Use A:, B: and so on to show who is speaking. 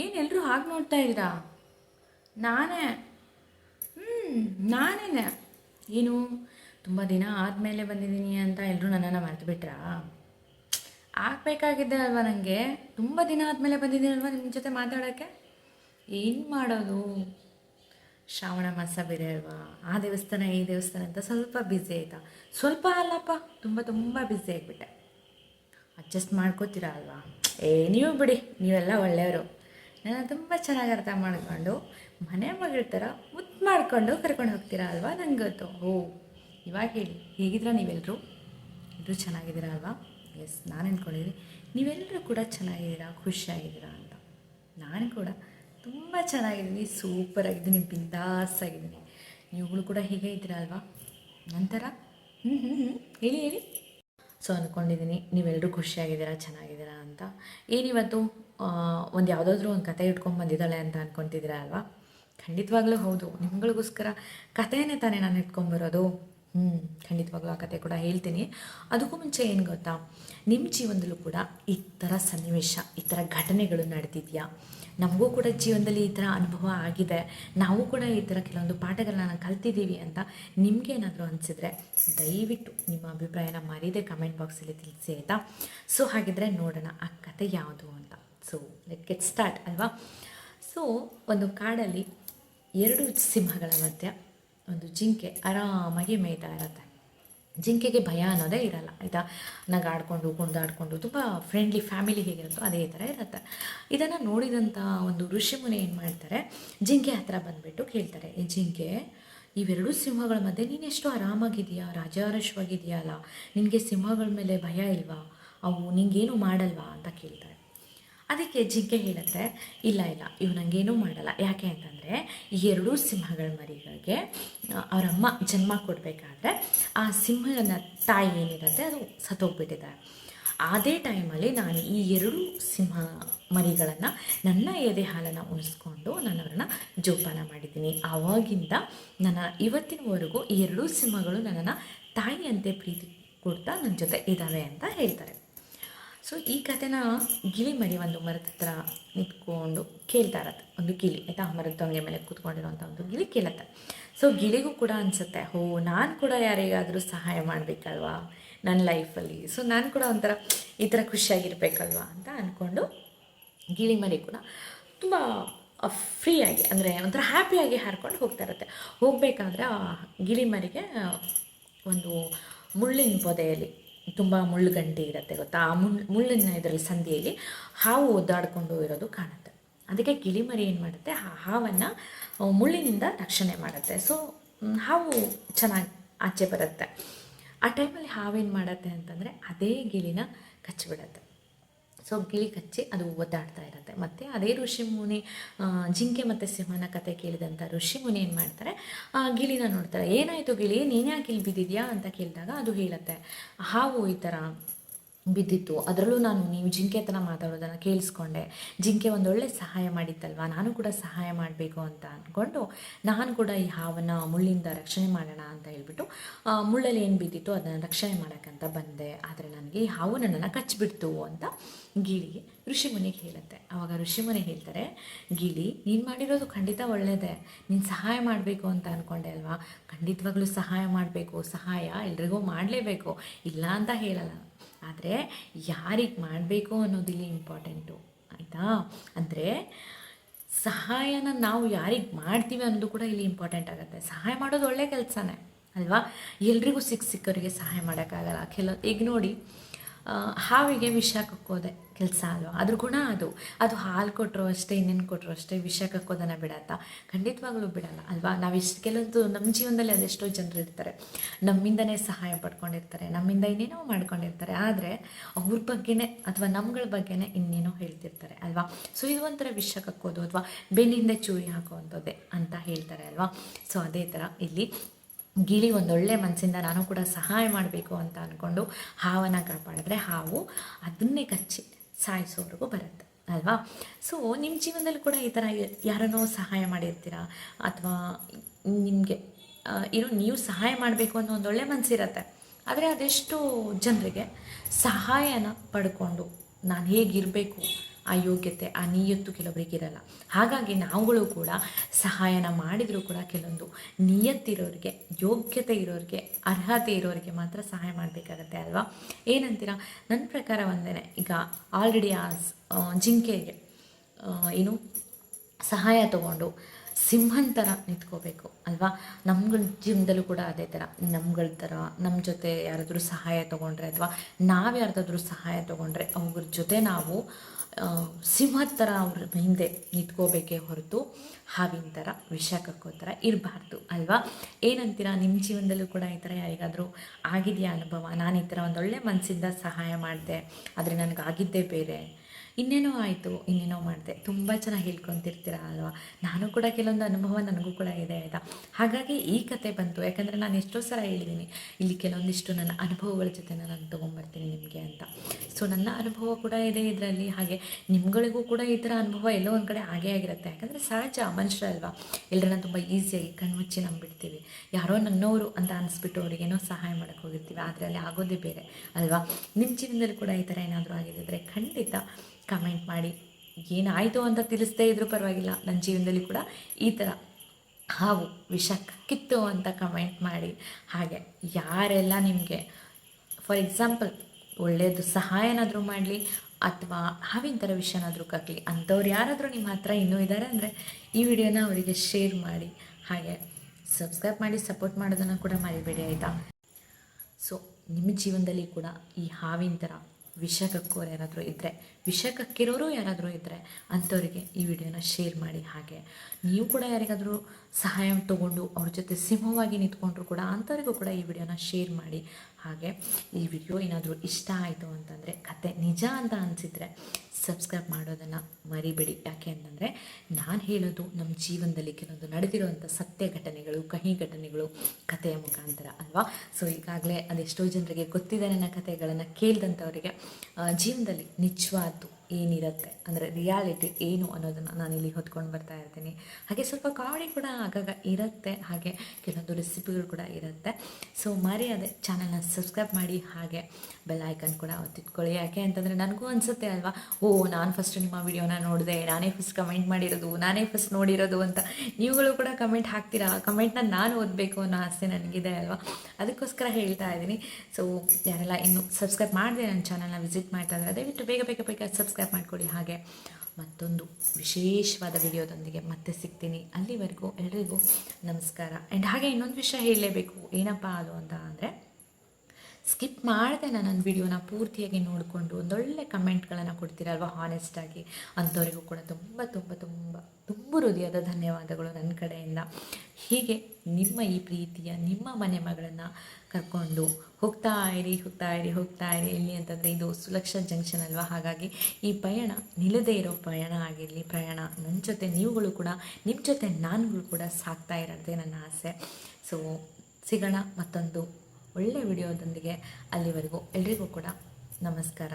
A: ಏನು ಎಲ್ಲರೂ ಹಾಗೆ ನೋಡ್ತಾ ಇದ್ದೀರಾ? ನಾನೇ. ಹ್ಞೂ ನಾನೇನೆ ಏನು, ತುಂಬ ದಿನ ಆದಮೇಲೆ ಬಂದಿದ್ದೀನಿ ಅಂತ ಎಲ್ಲರೂ ನನ್ನನ್ನು ಮರೆತು ಬಿಟ್ರಾ ಆಗಬೇಕಾಗಿದ್ದೆ ಅಲ್ವಾ ನನಗೆ ತುಂಬ ದಿನ ಆದಮೇಲೆ ಬಂದಿದ್ದೀನಲ್ವಾ ನಿಮ್ಮ ಜೊತೆ ಮಾತಾಡೋಕ್ಕೆ? ಏನು ಮಾಡೋದು? ಶ್ರಾವಣ ಮಾಸ ಬೇರೆ ಅಲ್ವಾ? ಆ ದೇವಸ್ಥಾನ, ಈ ದೇವಸ್ಥಾನ ಅಂತ ಸ್ವಲ್ಪ ಬ್ಯುಸಿ ಆಯಿತಾ? ಸ್ವಲ್ಪ ಅಲ್ಲಪ್ಪ, ತುಂಬ ತುಂಬ ಬ್ಯುಸಿ ಆಗಿಬಿಟ್ಟೆ. ಅಡ್ಜಸ್ಟ್ ಮಾಡ್ಕೋತೀರಾ ಅಲ್ವಾ? ಏ, ನೀವು ಬಿಡಿ, ನೀವೆಲ್ಲ ಒಳ್ಳೆಯವರು. ನನ್ನ ತುಂಬ ಚೆನ್ನಾಗಿ ಅರ್ಥ ಮಾಡಿಕೊಂಡು ಮನೆ ಮಗಳ ಥರ ಮುತ್ ಮಾಡಿಕೊಂಡು ಕರ್ಕೊಂಡು ಹೋಗ್ತೀರಾ ಅಲ್ವಾ ನಂಗೆ ಗೊತ್ತು. ಓ, ಇವಾಗ ಹೇಳಿ. ಹೇಗಿದ್ದೀರಾ ನೀವೆಲ್ಲರೂ ಎಲ್ಲರೂ ಚೆನ್ನಾಗಿದ್ದೀರಾ ಅಲ್ವಾ? ಎಸ್ ನಾನು ಅಂದ್ಕೊಂಡಿದ್ದೀನಿ ನೀವೆಲ್ಲರೂ ಕೂಡ ಚೆನ್ನಾಗಿದ್ದೀರಾ, ಖುಷಿಯಾಗಿದ್ದೀರಾ ಅಂತ. ನಾನು ಕೂಡ ತುಂಬ ಚೆನ್ನಾಗಿದ್ದೀನಿ ಸೂಪರಾಗಿದ್ದೀನಿ ಬಿಂದಾಸ್ ಆಗಿದ್ದೀನಿ. ನೀವುಗಳು ಕೂಡ ಹೀಗೆ ಇದ್ದೀರಾ ಅಲ್ವಾ? ನಂತರ? ಹೇಳಿ ಹೇಳಿ. ಸೊ ಅಂದ್ಕೊಂಡಿದ್ದೀನಿ ನೀವೆಲ್ಲರೂ ಖುಷಿಯಾಗಿದ್ದೀರಾ, ಚೆನ್ನಾಗಿದ್ದೀರಾ ಅಂತ. ಏನಿವತ್ತು? ಒಂದು ಯಾವುದಾದ್ರೂ ಒಂದು ಕತೆ ಇಟ್ಕೊಂಡು ಬಂದಿದ್ದಾಳೆ ಅಂತ ಅಂದ್ಕೊತಿದ್ದೀರಾ ಅಲ್ವಾ? ಖಂಡಿತವಾಗ್ಲೂ ಹೌದು. ನಿಮ್ಗಳಿಗೋಸ್ಕರ ಕಥೆನೇ ತಾನೇ ನಾನು ಇಟ್ಕೊಂಬರೋದು ಹ್ಞೂ ಖಂಡಿತವಾಗ್ಲೂ ಆ ಕತೆ ಕೂಡ ಹೇಳ್ತೀನಿ. ಅದಕ್ಕೂ ಮುಂಚೆ ಏನು ಗೊತ್ತಾ? ನಿಮ್ಮ ಜೀವನದಲ್ಲೂ ಕೂಡ ಈ ಥರ ಸನ್ನಿವೇಶ, ಈ ಥರ ಘಟನೆಗಳು ನಡೆದಿದೆಯಾ? ನಮಗೂ ಕೂಡ ಜೀವನದಲ್ಲಿ ಈ ಥರ ಅನುಭವ ಆಗಿದೆ. ನಾವು ಕೂಡ ಈ ಥರ ಕೆಲವೊಂದು ಪಾಠಗಳನ್ನ ಕಲ್ತಿದ್ದೀವಿ ಅಂತ ನಿಮಗೇನಾದರೂ ಅನಿಸಿದ್ರೆ ದಯವಿಟ್ಟು ನಿಮ್ಮ ಅಭಿಪ್ರಾಯನ ಮರೀದೆ ಕಮೆಂಟ್ ಬಾಕ್ಸಲ್ಲಿ ತಿಳಿಸಿ ಆಯಿತಾ? ಸೊ, ಹಾಗಿದ್ರೆ ನೋಡೋಣ ಆ ಕತೆ ಯಾವುದು? ಸೊ ಲೆಟ್ ಗೆಟ್ ಸ್ಟಾರ್ಟ್ ಅಲ್ವಾ? ಸೊ ಒಂದು ಕಾಡಲ್ಲಿ ಎರಡು ಸಿಂಹಗಳ ಮಧ್ಯೆ ಒಂದು ಜಿಂಕೆ ಆರಾಮಾಗಿ ಮೇಯ್ತಾ ಇರುತ್ತೆ. ಜಿಂಕೆಗೆ ಭಯ ಅನ್ನೋದೇ ಇರಲ್ಲ, ಆಯಿತಾ? ನಗಾಡ್ಕೊಂಡು ಕುಣಿದಾಡ್ಕೊಂಡು ತುಂಬ ಫ್ರೆಂಡ್ಲಿ ಫ್ಯಾಮಿಲಿ ಹೇಗಿರುತ್ತೋ ಅದೇ ಥರ ಇರುತ್ತೆ. ಇದನ್ನು ನೋಡಿದಂಥ ಒಂದು ಋಷಿಮುನಿ ಏನು ಮಾಡ್ತಾರೆ? ಜಿಂಕೆ ಹತ್ರ ಬಂದುಬಿಟ್ಟು ಕೇಳ್ತಾರೆ ಈ ಜಿಂಕೆ, ಇವೆರಡು ಸಿಂಹಗಳ ಮಧ್ಯೆ ನೀನು ಎಷ್ಟು ಆರಾಮಾಗಿದೆಯಾ ರಾಜಾರಶವಾಗಿದೆಯಲ್ಲ ನಿನಗೆ ಸಿಂಹಗಳ ಮೇಲೆ ಭಯ ಇಲ್ವಾ? ಅವು ನಿಂಗೇನು ಮಾಡಲ್ವಾ? ಅಂತ ಕೇಳ್ತಾರೆ. ಅದಕ್ಕೆ ಜಿಂಕೆ ಹೇಳುತ್ತೆ, ಇಲ್ಲ ಇಲ್ಲ ಇವು ನನಗೇನೂ ಮಾಡಲ್ಲ. ಯಾಕೆ ಅಂತಂದರೆ, ಈ ಎರಡೂ ಸಿಂಹಗಳ ಮರಿಗಳಿಗೆ ಅವರಮ್ಮ ಜನ್ಮ ಕೊಡಬೇಕಾದ್ರೆ, ಆ ಸಿಂಹನ ತಾಯಿ ಏನಿರುತ್ತೆ, ಅದು ಸತ್ತೋಗ್ಬಿಟ್ಟಿದೆ. ಅದೇ ಟೈಮಲ್ಲಿ ನಾನು ಈ ಎರಡು ಸಿಂಹ ಮರಿಗಳನ್ನು ನನ್ನ ಎದೆ ಹಾಲನ್ನು ಉಣಿಸ್ಕೊಂಡು ನಾನು ಅವ್ರನ್ನ ಜೋಪಾನ ಮಾಡಿದ್ದೀನಿ. ಆವಾಗಿಂದ ನನ್ನ ಇವತ್ತಿನವರೆಗೂ ಈ ಎರಡೂ ಸಿಂಹಗಳು ನನ್ನನ್ನು ತಾಯಿಯಂತೆ ಪ್ರೀತಿ ಕೊಡ್ತಾ ನನ್ನ ಜೊತೆ ಇದ್ದಾವೆ ಅಂತ ಹೇಳ್ತಾರೆ. ಸೊ ಈ ಕಥೆನ ಗಿಳಿ ಮರಿ ಒಂದು ಮರದ ಹತ್ರ ನಿಂತ್ಕೊಂಡು ಕೇಳ್ತಾ ಇರತ್ತೆ. ಒಂದು ಗಿಳಿ, ಆಯಿತಾ? ಮರದ ತೊಂಗೆ ಮೇಲೆ ಕೂತ್ಕೊಂಡಿರೋಂಥ ಒಂದು ಗಿಳಿ ಕೇಳತ್ತೆ. ಸೊ ಗಿಳಿಗೂ ಕೂಡ ಅನಿಸುತ್ತೆ, ಹೋ, ನಾನು ಕೂಡ ಯಾರಿಗಾದರೂ ಸಹಾಯ ಮಾಡಬೇಕಲ್ವಾ? ನನ್ನ ಲೈಫಲ್ಲಿ. ಸೊ ನಾನು ಕೂಡ ಒಂಥರ ಈ ಥರ ಖುಷಿಯಾಗಿರ್ಬೇಕಲ್ವಾ ಅಂತ ಅಂದ್ಕೊಂಡು ಗಿಳಿ ಮರಿ ಕೂಡ ತುಂಬ ಫ್ರೀಯಾಗಿ ಅಂದರೆ ಒಂಥರ ಹ್ಯಾಪಿಯಾಗಿ ಹಾರ್ಕೊಂಡು ಹೋಗ್ತಾ ಇರುತ್ತೆ. ಹೋಗಬೇಕಾದ್ರೆ ಗಿಳಿ ಮರಿಗೆ ಒಂದು ಮುಳ್ಳಿನ ಪೊದೆಯಲ್ಲಿ ತುಂಬ ಮುಳ್ಳುಗಂಟಿ ಇರುತ್ತೆ ಗೊತ್ತಾ? ಆ ಮುಳ್ಳು ಮುಳ್ಳಿನ ಇದರಲ್ಲಿ ಸಂಧಿಯಲ್ಲಿ ಹಾವು ಒದ್ದಾಡಿಕೊಂಡು ಇರೋದು ಕಾಣುತ್ತೆ. ಅದಕ್ಕೆ ಗಿಳಿಮರಿ ಏನು ಮಾಡುತ್ತೆ? ಆ ಹಾವನ್ನು ಮುಳ್ಳಿನಿಂದ ರಕ್ಷಣೆ ಮಾಡುತ್ತೆ. ಸೊ ಹಾವು ಚೆನ್ನಾಗಿ ಆಚೆ ಬರುತ್ತೆ. ಆ ಟೈಮಲ್ಲಿ ಹಾವೇನು ಮಾಡುತ್ತೆ ಅಂತಂದರೆ, ಅದೇ ಗಿಳಿನ ಕಚ್ಚಿಬಿಡತ್ತೆ ಸೊ ಗಿಳಿ ಕಚ್ಚಿ ಅದು ಒದ್ದಾಡ್ತಾ ಇರುತ್ತೆ. ಮತ್ತು ಅದೇ ಋಷಿಮುನಿ ಜಿಂಕೆ ಮತ್ತು ಸಿಂಹನ ಕತೆ ಕೇಳಿದಂಥ ಋಷಿಮುನಿ ಏನು ಮಾಡ್ತಾರೆ? ಗಿಳಿನ ನೋಡ್ತಾರೆ. ಏನಾಯಿತು ಗಿಳಿ? ನೀನು ಯಾಕೆ ಇಲ್ಲಿ ಬಿದ್ದಿದ್ಯಾ? ಅಂತ ಕೇಳಿದಾಗ ಅದು ಹೇಳುತ್ತೆ. ಹಾವು ಈ ಥರ ಬಿದ್ದಿತ್ತು. ಅದರಲ್ಲೂ ನಾನು ನೀವು ಜಿಂಕೆ ಹತ್ರ ಮಾತಾಡೋದನ್ನು ಕೇಳಿಸ್ಕೊಂಡೆ. ಜಿಂಕೆ ಒಂದೊಳ್ಳೆ ಸಹಾಯ ಮಾಡಿತ್ತಲ್ವ? ನಾನು ಕೂಡ ಸಹಾಯ ಮಾಡಬೇಕು ಅಂತ ಅಂದ್ಕೊಂಡು ನಾನು ಕೂಡ ಈ ಹಾವನ್ನು ಮುಳ್ಳಿಂದ ರಕ್ಷಣೆ ಮಾಡೋಣ ಅಂತ ಹೇಳ್ಬಿಟ್ಟು ಮುಳ್ಳಲ್ಲಿ ಏನು ಬಿದ್ದಿತ್ತು ಅದನ್ನು ರಕ್ಷಣೆ ಮಾಡೋಕ್ಕಂತ ಬಂದೆ. ಆದರೆ ನನಗೆ ಈ ಹಾವು ನನ್ನನ್ನು ಕಚ್ಚಿಬಿಡ್ತು ಅಂತ ಗಿಳಿ ಋಷಿಮುನಿಗೆ ಹೇಳುತ್ತೆ ಆವಾಗ ಋಷಿಮುನಿ ಹೇಳ್ತಾರೆ ಗಿಳಿ ನೀನು ಮಾಡಿರೋದು ಖಂಡಿತ ಒಳ್ಳೆಯದೇ ನೀನು ಸಹಾಯ ಮಾಡಬೇಕು ಅಂತ ಅಂದ್ಕೊಂಡೆ ಅಲ್ವಾ? ಖಂಡಿತವಾಗ್ಲೂ ಸಹಾಯ ಮಾಡಬೇಕು, ಸಹಾಯ ಎಲ್ರಿಗೂ ಮಾಡಲೇಬೇಕು. ಇಲ್ಲ ಅಂತ ಹೇಳಲ್ಲ. ಆದರೆ ಯಾರಿಗೆ ಮಾಡಬೇಕು ಅನ್ನೋದಿಲ್ಲಿ ಇಂಪಾರ್ಟೆಂಟು ಆಯಿತಾ? ಅಂದರೆ ಸಹಾಯನ ನಾವು ಯಾರಿಗೆ ಮಾಡ್ತೀವಿ ಅನ್ನೋದು ಕೂಡ ಇಲ್ಲಿ ಇಂಪಾರ್ಟೆಂಟ್ ಆಗುತ್ತೆ. ಸಹಾಯ ಮಾಡೋದು ಒಳ್ಳೆ ಕೆಲಸನೇ, ಅಲ್ವಾ? ಎಲ್ರಿಗೂ ಸಿಕ್ಕ ಸಿಕ್ಕವರಿಗೆ ಸಹಾಯ ಮಾಡೋಕ್ಕಾಗಲ್ಲ. ಕೆಲ, ಈಗ ನೋಡಿ ಹಾವಿಗೆ ವಿಷ ಕಕ್ಕೋದೆ ಕೆಲಸ ಅಲ್ವಾ ಅದ್ರ ಗುಣ ಅದು. ಅದು ಹಾಲು ಕೊಟ್ಟರು ಅಷ್ಟೇ, ಇನ್ನೇನು ಕೊಟ್ಟರು ಅಷ್ಟೇ ವಿಷ ಕಕ್ಕೋದನ್ನು ಬಿಡತ್ತಾ? ಖಂಡಿತವಾಗ್ಲೂ ಬಿಡಲ್ಲ, ಅಲ್ವಾ? ನಾವು ಇಷ್ಟು ಕೆಲವೊಂದು ನಮ್ಮ ಜೀವನದಲ್ಲಿ ಅದೆಷ್ಟೋ ಜನರು ಇರ್ತಾರೆ. ನಮ್ಮಿಂದನೇ ಸಹಾಯ ಪಡ್ಕೊಂಡಿರ್ತಾರೆ, ನಮ್ಮಿಂದ ಇನ್ನೇನೋ ಮಾಡ್ಕೊಂಡಿರ್ತಾರೆ. ಆದರೆ ಅವ್ರ ಬಗ್ಗೆನೇ ಅಥವಾ ನಮ್ಗಳ ಬಗ್ಗೆನೇ ಇನ್ನೇನೋ ಹೇಳ್ತಿರ್ತಾರೆ, ಅಲ್ವಾ? ಸೊ ಇದು ಒಂಥರ ವಿಷ ಕಕ್ಕೋದು ಅಥವಾ ಬೆನ್ನಿಂದ ಚೂರಿ ಹಾಕುವಂಥದ್ದೇ ಅಂತ ಹೇಳ್ತಾರೆ, ಅಲ್ವಾ? ಸೊ ಅದೇ ಥರ ಇಲ್ಲಿ ಗಿಳಿ ಒಂದೊಳ್ಳೆ ಮನಸ್ಸಿಂದ ನಾನು ಕೂಡ ಸಹಾಯ ಮಾಡಬೇಕು ಅಂತ ಅಂದ್ಕೊಂಡು ಹಾವನ್ನು ಕಾಪಾಡಿದ್ರೆ ಹಾವು ಅದನ್ನೇ ಕಚ್ಚಿ ಸಾಯಿಸೋವರೆಗೂ ಬರುತ್ತೆ, ಅಲ್ವಾ? ಸೊ ನಿಮ್ಮ ಜೀವನದಲ್ಲಿ ಕೂಡ ಈ ಥರ ಯಾರನ್ನೋ ಸಹಾಯ ಮಾಡಿರ್ತೀರಾ? ಅಥವಾ ನಿಮಗೆ ಇರೋ ನೀವು ಸಹಾಯ ಮಾಡಬೇಕು ಅನ್ನೋ ಒಂದು ಒಳ್ಳೆ ಮನಸ್ಸಿರತ್ತೆ ಆದರೆ ಅದೆಷ್ಟು ಜನರಿಗೆ ಸಹಾಯನ ಪಡ್ಕೊಂಡು ನಾನು ಹೇಗಿರಬೇಕು ಆ ಯೋಗ್ಯತೆ ಆ ನಿಯತ್ತು ಕೆಲವರಿಗೆ ಇರಲ್ಲ. ಹಾಗಾಗಿ ನಾವುಗಳು ಕೂಡ ಸಹಾಯನ ಮಾಡಿದರೂ ಕೂಡ ಕೆಲವೊಂದು ನಿಯತ್ತಿರೋರಿಗೆ, ಯೋಗ್ಯತೆ ಇರೋರಿಗೆ, ಅರ್ಹತೆ ಇರೋರಿಗೆ ಮಾತ್ರ ಸಹಾಯ ಮಾಡಬೇಕಾಗತ್ತೆ ಅಲ್ವಾ? ಏನಂತೀರಾ? ನನ್ನ ಪ್ರಕಾರ ಒಂದೇ ಈಗ ಆಲ್ರೆಡಿ ಆ ಜಿಂಕೆಗೆ ಏನು ಸಹಾಯ ತಗೊಂಡು ಸಿಂಹನ ಥರ ನಿಂತ್ಕೋಬೇಕು ಅಲ್ವಾ? ನಮ್ಗಳ ಜೀವನದಲ್ಲೂ ಕೂಡ ಅದೇ ಥರ ನಮ್ಗಳ ಥರ ನಮ್ಮ ಜೊತೆ ಯಾರಾದರೂ ಸಹಾಯ ತೊಗೊಂಡ್ರೆ ಅಥವಾ ನಾವು ಯಾರ್ದಾದ್ರೂ ಸಹಾಯ ತೊಗೊಂಡ್ರೆ ಅವ್ರ ಜೊತೆ ನಾವು ಸಿಂಹದ ಥರ ಅವ್ರ ಹಿಂದೆ ನಿಂತ್ಕೋಬೇಕೇ ಹೊರತು ಹಾವಿನ ಥರ ವಿಷ ಕಕ್ಕೋ ಥರ ಇರಬಾರ್ದು, ಅಲ್ವಾ? ಏನಂತೀರಾ? ನಿಮ್ಮ ಜೀವನದಲ್ಲೂ ಕೂಡ ಈ ಥರ ಯಾರಿಗಾದರೂ ಆಗಿದೆಯಾ ಅನುಭವ? ನಾನು ಈ ಥರ ಒಂದೊಳ್ಳೆ ಮನಸ್ಸಿಂದ ಸಹಾಯ ಮಾಡಿದೆ, ಆದರೆ ನನಗಾಗಿದ್ದೇ ಬೇರೆ. ಇನ್ನೇನೋ ಆಯಿತು, ಇನ್ನೇನೋ ಮಾಡಿದೆ. ತುಂಬ ಚೆನ್ನಾಗಿ ಹೇಳ್ಕೊತಿರ್ತೀರ ಅಲ್ವಾ? ನಾನು ಕೂಡ ಕೆಲವೊಂದು ಅನುಭವ ನನಗೂ ಕೂಡ ಇದೆ ಆಯಿತಾ? ಹಾಗಾಗಿ ಈ ಕತೆ ಬಂತು. ಯಾಕಂದರೆ ನಾನು ಎಷ್ಟೋ ಸಲ ಹೇಳಿದ್ದೀನಿ ಇಲ್ಲಿ ಕೆಲವೊಂದಿಷ್ಟು ನನ್ನ ಅನುಭವಗಳ ಜೊತೆ ನಾನು ತೊಗೊಂಬರ್ತೀನಿ ನಿಮಗೆ ಅಂತ. ಸೊ ನನ್ನ ಅನುಭವ ಕೂಡ ಇದೆ ಇದರಲ್ಲಿ. ಹಾಗೆ ನಿಮ್ಗಳಿಗೂ ಕೂಡ ಈ ಥರ ಅನುಭವ ಎಲ್ಲೋ ಒಂದು ಕಡೆ ಹಾಗೇ ಆಗಿರುತ್ತೆ. ಯಾಕಂದರೆ ಸಹಜ ಮನುಷ್ಯರಲ್ವಾ ಎಲ್ಲರನ್ನ ತುಂಬ ಈಸಿಯಾಗಿ ಕಣ್ಮುಚ್ಚಿ ನಂಬಿಡ್ತೀವಿ. ಯಾರೋ ನನ್ನವರು ಅಂತ ಅನಿಸ್ಬಿಟ್ಟು ಅವ್ರಿಗೇನೋ ಸಹಾಯ ಮಾಡೋಕ್ಕೆ ಹೋಗಿರ್ತೀವಿ. ಆದರೆ ಅಲ್ಲಿ ಆಗೋದೇ ಬೇರೆ, ಅಲ್ವಾ? ನಿಮ್ಮ ಜೀವನದಲ್ಲಿ ಕೂಡ ಈ ಥರ ಏನಾದರೂ ಆಗಿದ್ದರೆ ಖಂಡಿತ ಕಮೆಂಟ್ ಮಾಡಿ. ಏನಾಯಿತು ಅಂತ ತಿಳಿಸ್ದೇ ಇದ್ರೂ ಪರವಾಗಿಲ್ಲ. ನನ್ನ ಜೀವನದಲ್ಲಿ ಕೂಡ ಈ ಥರ ಹಾವು ವಿಷ ಕಕ್ಕಿತ್ತು ಅಂತ ಕಮೆಂಟ್ ಮಾಡಿ. ಹಾಗೆ ಯಾರೆಲ್ಲ ನಿಮಗೆ ಫಾರ್ ಎಕ್ಸಾಂಪಲ್ ಒಳ್ಳೆಯದು ಸಹಾಯನಾದರೂ ಮಾಡಲಿ ಅಥವಾ ಹಾವಿನ ಥರ ವಿಷಯನಾದರೂ ಕಕ್ಕಲಿ ಅಂಥವ್ರು ಯಾರಾದರೂ ನಿಮ್ಮ ಹತ್ರ ಇನ್ನೂ ಇದ್ದಾರೆ ಅಂದರೆ ಈ ವಿಡಿಯೋನ ಅವರಿಗೆ ಶೇರ್ ಮಾಡಿ. ಹಾಗೆ ಸಬ್ಸ್ಕ್ರೈಬ್ ಮಾಡಿ ಸಪೋರ್ಟ್ ಮಾಡೋದನ್ನು ಕೂಡ ಮರಿಬೇಡಿ, ಆಯಿತಾ? ಸೊ ನಿಮ್ಮ ಜೀವನದಲ್ಲಿ ಕೂಡ ಈ ಹಾವಿನ ಥರ ವಿಷ ಕಕ್ಕೋರು ಯಾರಾದರೂ ಇದ್ದರೆ ವಿಷ ಕಕ್ಕಿರೋರು ಯಾರಾದರೂ ಇದ್ದರೆ ಅಂಥವರಿಗೆ ಈ ವಿಡಿಯೋನ ಶೇರ್ ಮಾಡಿ ಹಾಗೆ. ನೀವು ಕೂಡ ಯಾರಿಗಾದರೂ ಸಹಾಯ ತಗೊಂಡು ಅವ್ರ ಜೊತೆ ಸಿಂಹವಾಗಿ ನಿಂತ್ಕೊಂಡ್ರು ಕೂಡ ಅಂಥವರಿಗೂ ಕೂಡ ಈ ವಿಡಿಯೋನ ಶೇರ್ ಮಾಡಿ ಹಾಗೆ. ಈ ವಿಡಿಯೋ ಏನಾದರೂ ಇಷ್ಟ ಆಯಿತು ಅಂತಂದರೆ, ಕತೆ ನಿಜ ಅಂತ ಅನಿಸಿದರೆ ಸಬ್ಸ್ಕ್ರೈಬ್ ಮಾಡೋದನ್ನು ಮರಿಬೇಡಿ. ಯಾಕೆ ಅಂತಂದರೆ, ನಾನು ಹೇಳೋದು ನಮ್ಮ ಜೀವನದಲ್ಲಿ ಕೆಲವೊಂದು ನಡೆದಿರುವಂಥ ಸತ್ಯ ಘಟನೆಗಳು, ಕಹಿ ಘಟನೆಗಳು ಕಥೆಯ ಮುಖಾಂತರ ಅಲ್ವಾ? ಸೊ ಈಗಾಗಲೇ ಅದೆಷ್ಟೋ ಜನರಿಗೆ ಗೊತ್ತಿದೆ ನನ್ನ ಕಥೆಗಳನ್ನು ಕೇಳಿದಂಥವರಿಗೆ. ಜೀವನದಲ್ಲಿ ನಿಜವಾದ್ದು. ಏನಿರುತ್ತೆ? ಅಂದರೆ ರಿಯಾಲಿಟಿ ಏನು ಅನ್ನೋದನ್ನು ನಾನಿಲ್ಲಿ ಹೊತ್ಕೊಂಡು ಬರ್ತಾ ಇರ್ತೀನಿ. ಹಾಗೆ ಸ್ವಲ್ಪ ಕಾಮಿಡಿ ಕೂಡ ಆಗಾಗ ಇರುತ್ತೆ. ಹಾಗೆ ಕೆಲವೊಂದು ರೆಸಿಪಿಗಳು ಕೂಡ ಇರುತ್ತೆ. ಸೊ ಮರೆಯದೆ ಚಾನಲ್ನ ಸಬ್ಸ್ಕ್ರೈಬ್ ಮಾಡಿ, ಹಾಗೆ ಬೆಲ್ ಐಕನ್ ಕೂಡ ಒತ್ತಿಟ್ಕೊಳ್ಳಿ. ಯಾಕೆ ಅಂತಂದರೆ ನನಗೂ ಅನಿಸುತ್ತೆ ಅಲ್ವಾ? ಓ, ನಾನು ಫಸ್ಟ್ ನಿಮ್ಮ ವಿಡಿಯೋನ ನೋಡಿದೆ. ನಾನೇ ಫಸ್ಟ್ ಕಮೆಂಟ್ ಮಾಡಿರೋದು. ನಾನೇ ಫಸ್ಟ್ ನೋಡಿರೋದು ಅಂತ. ನೀವುಗಳು ಕೂಡ ಕಮೆಂಟ್ ಹಾಕ್ತೀರಾ? ಕಮೆಂಟ್ನ ನಾನು ಓದಬೇಕು ಅನ್ನೋ ಆಸೆ ನನಗಿದೆ ಅಲ್ವಾ? ಅದಕ್ಕೋಸ್ಕರ ಹೇಳ್ತಾ ಇದ್ದೀನಿ. ಸೊ ಯಾರೆಲ್ಲ ಇನ್ನು ಸಬ್ಸ್ಕ್ರೈಬ್ ಮಾಡಿದೆ ನನ್ನ ಚಾನಲ್ನ ವಿಸಿಟ್ ಮಾಡ್ತಾ ಇದ್ದಾರೆ, ದಯವಿಟ್ಟು ಬೇಗ ಬೇಗ ಬೇಗ ಸಬ್ಸ್ಕ್ರೈಬ್ ಮಾಡ್ಕೊಳ್ಳಿ. ಹಾಗೆ ಮತ್ತೊಂದು ವಿಶೇಷವಾದ ವಿಡಿಯೋದೊಂದಿಗೆ ಮತ್ತೆ ಸಿಗ್ತೀನಿ. ಅಲ್ಲಿವರೆಗೂ ಎಲ್ರಿಗೂ ನಮಸ್ಕಾರ. ಆ್ಯಂಡ್ ಹಾಗೆ ಇನ್ನೊಂದು ವಿಷಯ ಹೇಳಲೇಬೇಕು. ಏನಪ್ಪ ಅದು ಅಂತ ಅಂದರೆ ಸ್ಕಿಪ್ ಮಾಡದೆ ನಾನು ನನ್ನ ವಿಡಿಯೋನ ಪೂರ್ತಿಯಾಗಿ ನೋಡಿಕೊಂಡು. ಒಂದೊಳ್ಳೆ ಕಮೆಂಟ್ಗಳನ್ನು ಕೊಡ್ತೀರಲ್ವ? ಹಾನೆಸ್ಟಾಗಿ ಅಂಥವರಿಗೂ ಕೂಡ ತುಂಬ ತುಂಬ ತುಂಬ ತುಂಬ ಹೃದಯದ ಧನ್ಯವಾದಗಳು ನನ್ನ ಕಡೆಯಿಂದ. ಹೀಗೆ ನಿಮ್ಮ ಈ ಪ್ರೀತಿಯ, ನಿಮ್ಮ ಮನೆ ಮಗಳನ್ನು ಕರ್ಕೊಂಡು ಹೋಗ್ತಾ ಇರಿ ಹೋಗ್ತಾ ಇರಿ ಹೋಗ್ತಾ ಇರಿ. ಎಲ್ಲಿ ಅಂತಂದರೆ ಇದು ಸುಲಕ್ಷ ಜಂಕ್ಷನ್ ಅಲ್ವಾ? ಹಾಗಾಗಿ ಈ ಪಯಣ ನಿಲ್ಲದೇ ಇರೋ ಪಯಣ ಆಗಿರಲಿ. ಪ್ರಯಾಣ ನನ್ನ ಜೊತೆ ನೀವುಗಳು ಕೂಡ ನಿಮ್ಮ ಜೊತೆ ನಾನುಗಳು ಕೂಡ ಸಾಕ್ತಾ ಇರೋದೇ ನನ್ನ ಆಸೆ. ಸೊ ಸಿಗೋಣ ಮತ್ತೊಂದು ಒಳ್ಳೆಯ ವಿಡಿಯೋದೊಂದಿಗೆ ಅಲ್ಲಿವರೆಗೂ ಎಲ್ರಿಗೂ ಕೂಡ ನಮಸ್ಕಾರ.